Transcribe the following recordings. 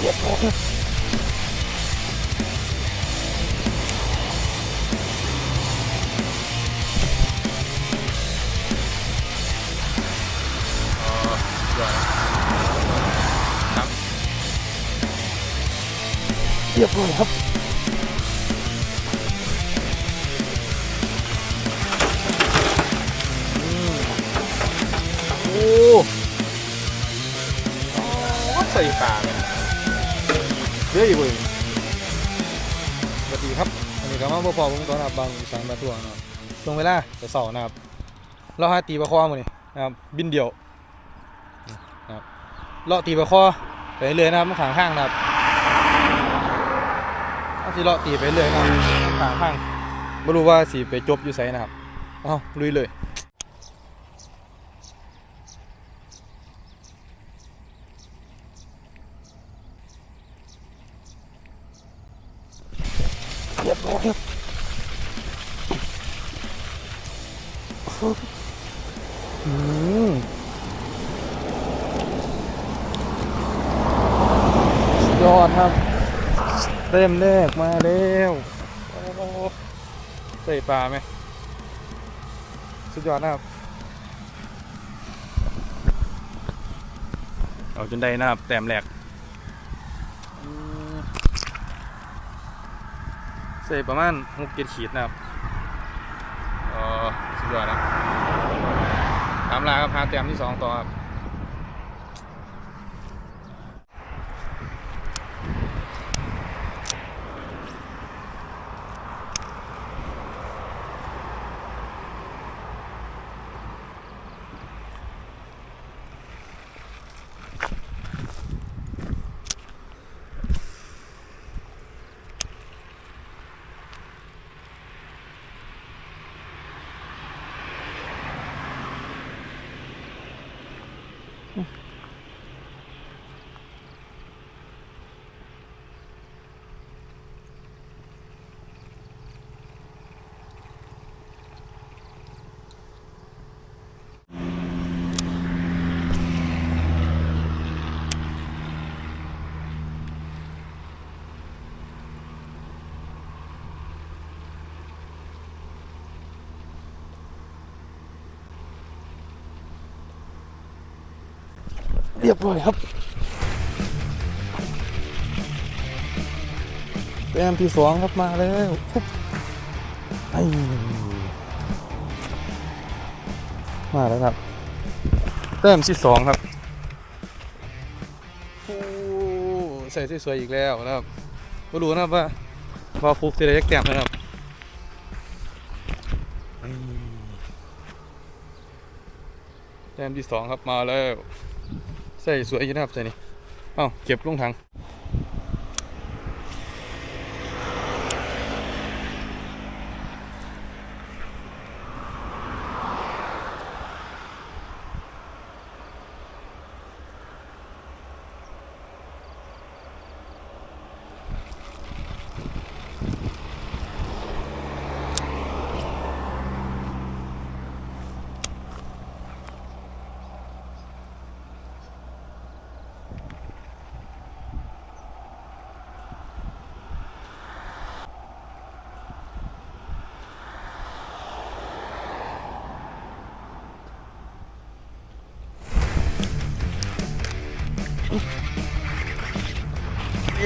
เรียบร้อยครับโอ้ใส่ปาเลย เยอะอยู่เว้ยสวัสดีครับวันนี้ก็มาพบผมตอนนับบางอีสานมาทั่วนะครับช่วงเวลาจะเสาร์นะครับเราหาตีปลาคอมานี่นะครับบินเดี่ยวนะครับเลาะตีปลาคอไปเรื่อยนะครับมันขางข้างนะครับเอาสิเลาะตีไปเรื่อยนะครับขางข้างไม่รู้ว่าสีไปจบอยู่ไสนะครับเอาลุยเลย เรียบร้ อืมสุดยอดครับ เต็มแรกมาแล้วใส่ปลาไหม สุดยอดนะครับ เอาจนได้นะครับ แต้มแรกอืม ใส่ประมาณหกเจ็ดขีดนะครับเออสุดยอดนะตามลาครับพาเต็มที่สองต่อครับ รียบร้อยครับแต้มที่สองครับมาแล้วฟุ๊บไอมาแล้วครับแต้มที่สองครับโอ้ใส่สวยๆอีกแล้วนะครับไม่รู้นะครับว่าว่าฟุกจะได้ยักแต้มนะครับอืมแต้มที่สองครับมาแล้ว ใส่สวยอยู่นะครับใส่นี่เอ้าเก็บลงถัง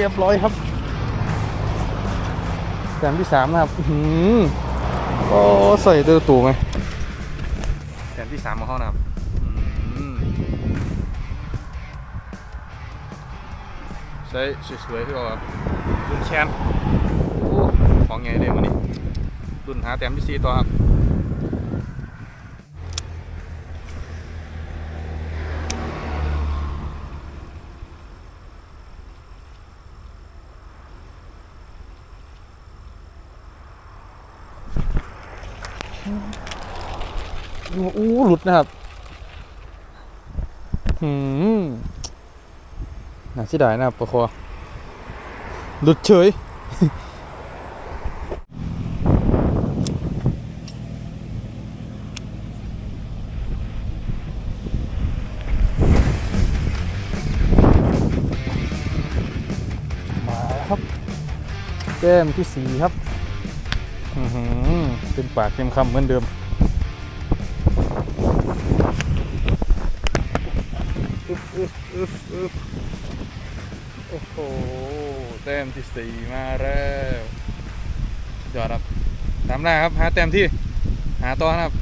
รียบร้อยครับแต้มที่สามนะครับอื้อหือโอ้ใส่เตอตู่ไหมแต้มที่สามมาห้องนะครับอืมใส่สวยๆที่บอกครับรุ่นแชมป์ของไงเด้มันนี่รุ่นหาแต้มที่สี่ต่อครับ อู้หลุดนะครับหืมน่าเสียดายนะครับปะคอหลุดเฉยอแต้มที่สี่ครับอือหือเต็มปากเต็มคำเหมือนเดิม โอ้โหแต้มที่สี่มาแล้วยอดครับตามได้ครับหาแต้มที่ หาต่อครับ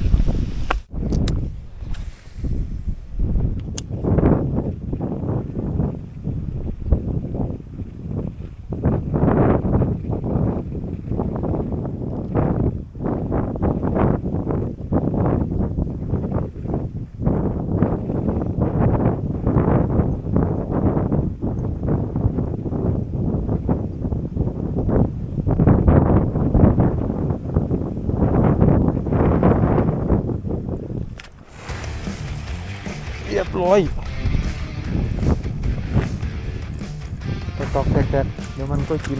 ตอกตอกแตกแตกเดี๋ยวมันก็กิน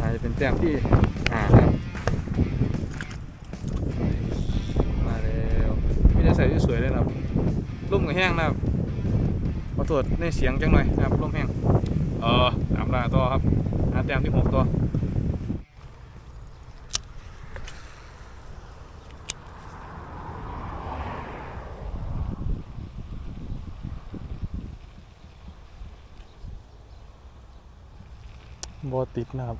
อาจจะเป็นแต้มที่หาครับมาแล้วมีแต่ใส่ที่สวยเลยนะครับร่มกับแห้งนะครับขอตรวจในเสียงจังหน่อยนะครับร่มแห้งเออตามลาต่อครับหาแต้มที่หกตัว บอ ติดนะครับ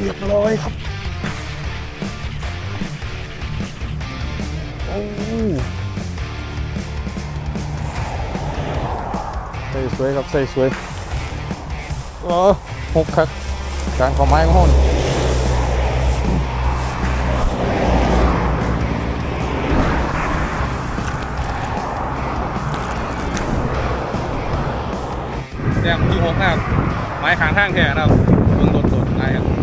เรียบร้อยครับ โอ้ ส่สวยครับใส่สวยเออหกครับการขอไม้ของห้องนี่แต้มที่หกครับไม้ขางข้างแท้นะครับเบิ่งโดดๆอะไรครับ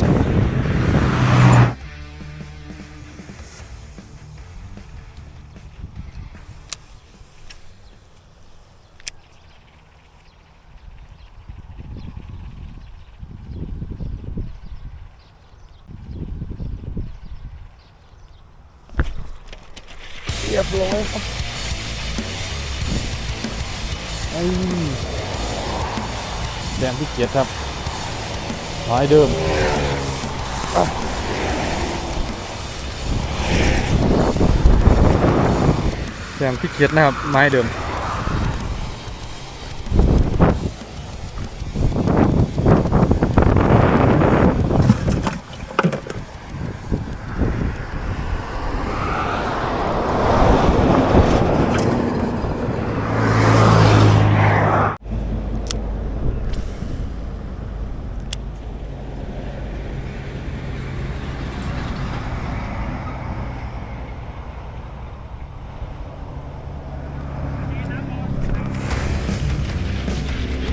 ยบร้อยครับไอ้แดงที่เกียรครับหายเดิมแดงที่เกียรนะครับไม้เดิม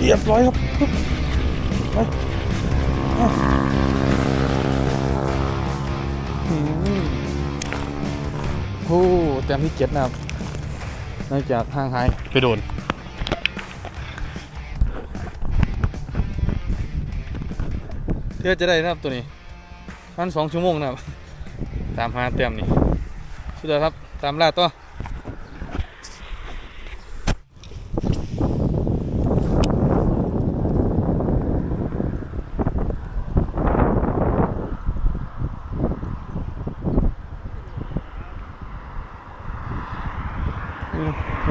เรียบร้อยครับปึ๊บไปอะอืมโอ้แต้มที่เจ็ดนะครับนอกจากห่างหายไปโดนเพื่อจะได้นะครับตัวนี้พันสองชั่วโมงนะครับ ตามหาแต้มนี่สุดยอดครับ ตามล่าต่อ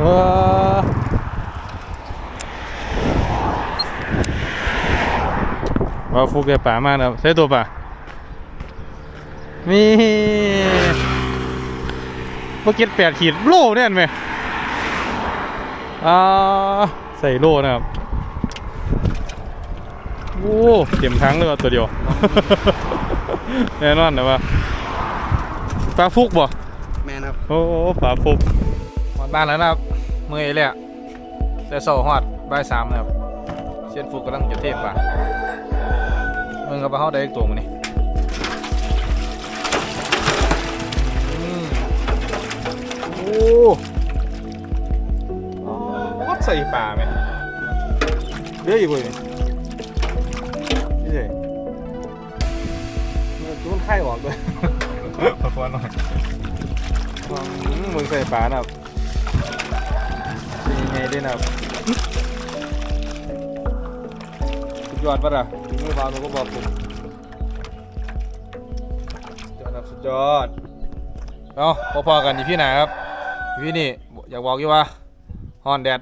ว้าว่าฟุกได้ป่ามากนะครับใช้ตัวป่ามีโปเก็ตแปดขีดโล่เนี่ยเห็นไหมอ่าใส่โล่นะครับ โอ้เต็มทั้งเลยว่ะตัวเดียว แน่นอนนะว่าปลาฟุกบ่แมนครับ โอ้ปลาฟุกหอด บ้านแล้วนะครับเมื่อยเลยอะแต่โซ่หอดบ่ายสามนะครับเชียนฟุกกำลังจะเทปป่ะมึงกับปลาเขาได้อีกตัวมึงนี่อืมอ๋อวัดใส่ป่าไหมเดี๋ยวอีกเว้ยนี่เลยมันตุ้นไข่ออกด้วยขอควหน่อยอืมมึงใส่ป่านะครับเป็นยัง ไงด้วยนะครับสุดยอดปะล่ะถึงมือพาหนูก็บอกผมสุดยอดครับสุดยอดเอาพอๆกันอีพี่ไหนครับพี่นี่อยากบอกอยู่ว่าฮอนแดด